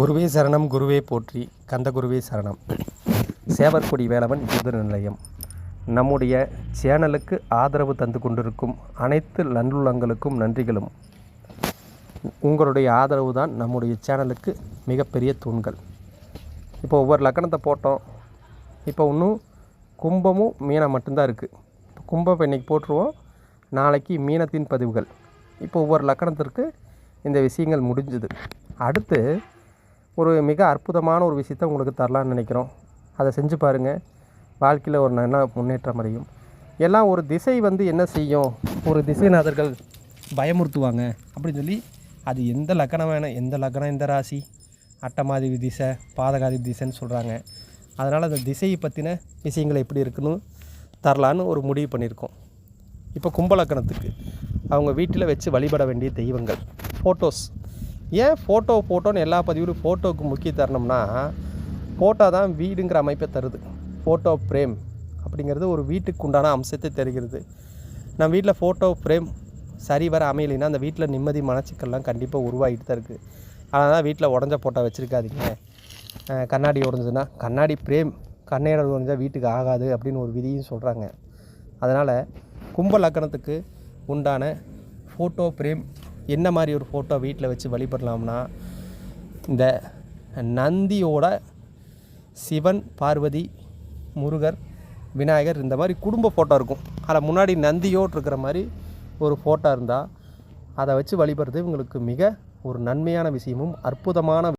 குருவே சரணம் குருவே போற்றி. கந்த குருவே சரணம். சேவற்குடி வேலவன் யுத நிலையம். நம்முடைய சேனலுக்கு ஆதரவு தந்து கொண்டிருக்கும் அனைத்து நல்லுள்ளங்களுக்கும் நன்றிகளும். உங்களுடைய ஆதரவு தான் நம்முடைய சேனலுக்கு மிகப்பெரிய தூண்கள். இப்போ ஒவ்வொரு லக்கணத்தை போட்டோம். இப்போ இன்னும் கும்பமும் மீனம் மட்டும்தான் இருக்குது கும்பம் இன்னைக்கு போட்டுருவோம். நாளைக்கு மீனத்தின் பதிவுகள். இப்போ ஒவ்வொரு லக்கணத்திற்கு இந்த விஷயங்கள் முடிஞ்சுது. அடுத்து ஒரு மிக அற்புதமான ஒரு விஷயத்தை உங்களுக்கு தரலான்னு நினைக்கிறோம். அதை செஞ்சு பாருங்கள் வாழ்க்கையில் ஒரு நல்ல முன்னேற்றம் அடையும். எல்லாம் ஒரு திசை வந்து என்ன செய்யும்? ஒரு திசைநாதர்கள் பயமுறுத்துவாங்க. அப்படின்னு சொல்லி அது எந்த லக்கணம் வேணும் எந்த லக்கணம் எந்த ராசி? அட்டமாதிபதி திசை பாதகாதி திசைன்னு சொல்கிறாங்க அதனால் அந்த திசையை பற்றின விஷயங்கள் எப்படி இருக்குன்னு தரலான்னு ஒரு முடிவு பண்ணியிருக்கோம். இப்போ கும்பலக்கணத்துக்கு. அவங்க வீட்டில் வச்சு வழிபட வேண்டிய தெய்வங்கள். ஃபோட்டோஸ் ஏன் ஃபோட்டோ ஃபோட்டோன்னு எல்லா பதிவிலும் ஃபோட்டோவுக்கு முக்கிய தரணும்னா ஃபோட்டோ தான் வீடுங்கிற அமைப்பை தருது. ஃபோட்டோ ஃப்ரேம் அப்படிங்கிறது ஒரு வீட்டுக்கு உண்டான அம்சத்தை தருகிறது. நம்ம வீட்டில் ஃபோட்டோ ஃப்ரேம் சரி வர அமையலைன்னா அந்த வீட்டில் நிம்மதி மனச்சிக்கல்லாம் கண்டிப்பாக உருவாகிட்டு தான் இருக்குது அதனால் தான் வீட்டில் உடஞ்ச ஃபோட்டோ வச்சுருக்காதீங்க. கண்ணாடி உடஞ்சதுன்னா கண்ணாடி ஃப்ரேம் கண்ணாடி உடஞ்சால் வீட்டுக்கு ஆகாது அப்படின்னு ஒரு விதியும் சொல்கிறாங்க அதனால் கும்ப லக்கணத்துக்கு உண்டான ஃபோட்டோ ஃப்ரேம் என்ன மாதிரி ஒரு ஃபோட்டோ வீட்டில் வச்சு வழிபடலாம்னா இந்த நந்தியோட சிவன் பார்வதி முருகர் விநாயகர் இந்த மாதிரி குடும்ப ஃபோட்டோ இருக்கும். அதில் முன்னாடி நந்தியோடு இருக்கிற மாதிரி ஒரு ஃபோட்டோ இருந்தால் அதை வச்சு வழிபடுறது உங்களுக்கு மிக ஒரு நன்மையான விஷயமும் அற்புதமான